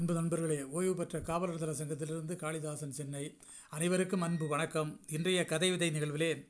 அன்பு நண்பர்களே ஓய்வு பெற்ற காவலர் தல சங்கத்திலிருந்து காளிதாசன் சென்னை. அனைவருக்கும் அன்பு வணக்கம். இன்றைய கதை விதை நிகழ்விலே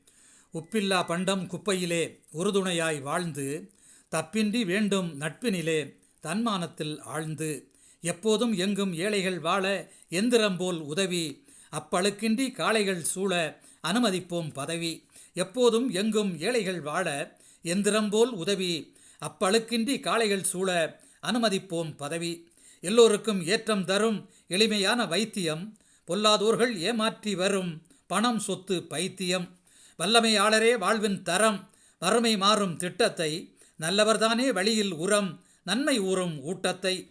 உப்பில்லா பண்டம் குப்பையிலே உறுதுணையாய் வாழ்ந்து தப்பின்றி வேண்டும் நட்பினிலே தன்மானத்தில் ஆழ்ந்து. எப்போதும் எங்கும் ஏழைகள் வாழ எந்திரம் போல் உதவி அப்பழுக்கின்றி காளைகள் சூழ அனுமதிப்போம் பதவி. எப்போதும் எங்கும் ஏழைகள் வாழ எந்திரம் போல் உதவி அப்பழுக்கின்றி காளைகள் சூழ அனுமதிப்போம் பதவி. எல்லோருக்கும் ஏற்றம் தரும் எளிமையான வைத்தியம். பொல்லாதோர்கள் ஏமாற்றி வரும் பணம் சொத்து பைத்தியம். வல்லமையாளரே வாழ்வின் தரம் வறுமை மாறும் திட்டத்தை. நல்லவர்தானே வழியில் உரம் நன்மை ஊறும் ஊட்டத்தை.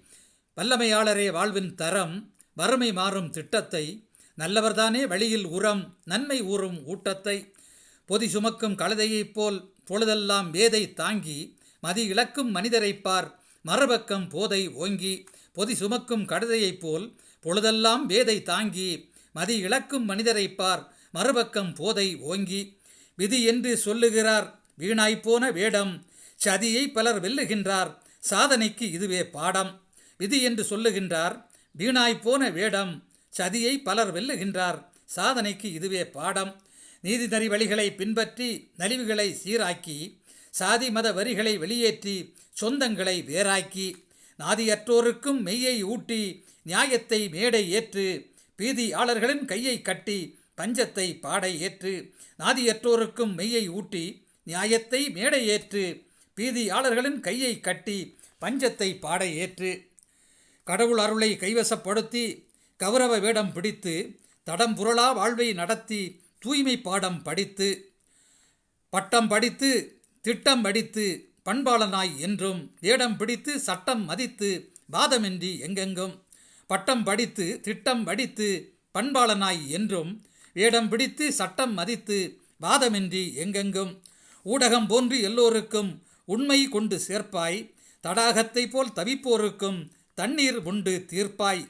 வல்லமையாளரே வாழ்வின் தரம் வறுமை மாறும் திட்டத்தை. நல்லவர்தானே வழியில் உரம் நன்மை ஊறும் ஊட்டத்தை. பொதி சுமக்கும் கழுதையைப் போல் பொழுதெல்லாம் வேதை தாங்கி மதி இழக்கும் மனிதரைப் பார் மறுபக்கம் போதை ஓங்கி. பொதி சுமக்கும் கழுதையைப் போல் பொழுதெல்லாம் வேதை தாங்கி மதி இழக்கும் மனிதரைப் பார் மறுபக்கம் போதை ஓங்கி. விதி என்று சொல்லுகிறார் வீணாய்ப்போன வேடம் சதியை பலர் வெல்லுகின்றார் சாதனைக்கு இதுவே பாடம். விதி என்று சொல்லுகின்றார் வீணாய்ப்போன வேடம் சதியை பலர் வெல்லுகின்றார் சாதனைக்கு இதுவே பாடம். நீதிநெறி வழிகளை பின்பற்றி நலிவுகளை சீராக்கி சாதி மத வரிகளை வெளியேற்றி சொந்தங்களை வேறாக்கி. நாதியற்றோருக்கும் மெய்யை ஊட்டி நியாயத்தை மேடை ஏற்று பீதியாளர்களின் கையை கட்டி பஞ்சத்தை பாடை ஏற்று நாதியற்றோருக்கும் மெய்யை ஊட்டி நியாயத்தை மேடை ஏற்று பீதியாளர்களின் கையை கட்டி பஞ்சத்தை பாடை ஏற்று. கடவுள் அருளை கைவசப்படுத்தி கௌரவ வேடம் பிடித்து தடம் புரளா வாழ்வை நடத்தி தூய்மை பாடம் படித்து பட்டம் படித்து திட்டம் படித்து பண்பாளனாய் என்றும் ஏடம் பிடித்து சட்டம் மதித்து வாதமின்றி எங்கெங்கும் பட்டம் படித்து திட்டம் படித்து பண்பாளனாய் என்றும் ஏடம் பிடித்து சட்டம் மதித்து வாதமின்றி எங்கெங்கும் ஊடகம் போன்று எல்லோருக்கும் உண்மை கொண்டு சேர்ப்பாய் தடாகத்தை போல் தவிப்போருக்கும் தண்ணீர் உண்டு தீர்ப்பாய்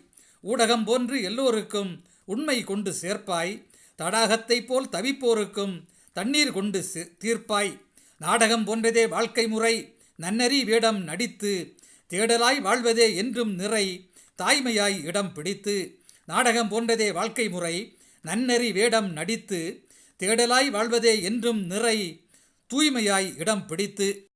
ஊடகம் போன்று எல்லோருக்கும் உண்மை கொண்டு சேர்ப்பாய் தடாகத்தை போல் தவிப்போருக்கும் தண்ணீர் கொண்டு சே- தீர்ப்பாய். நாடகம் போன்றதே வாழ்க்கை முறை. நன்னறி வேடம் நடித்து தேடலாய் வாழ்வதே என்றும் நிறை தாய்மையாய் இடம் பிடித்து. நாடகம் போன்றதே வாழ்க்கை முறை. நன்னறி வேடம் நடித்து தேடலாய் வாழ்வதே என்றும் நிறை தூய்மையாய் இடம் பிடித்து.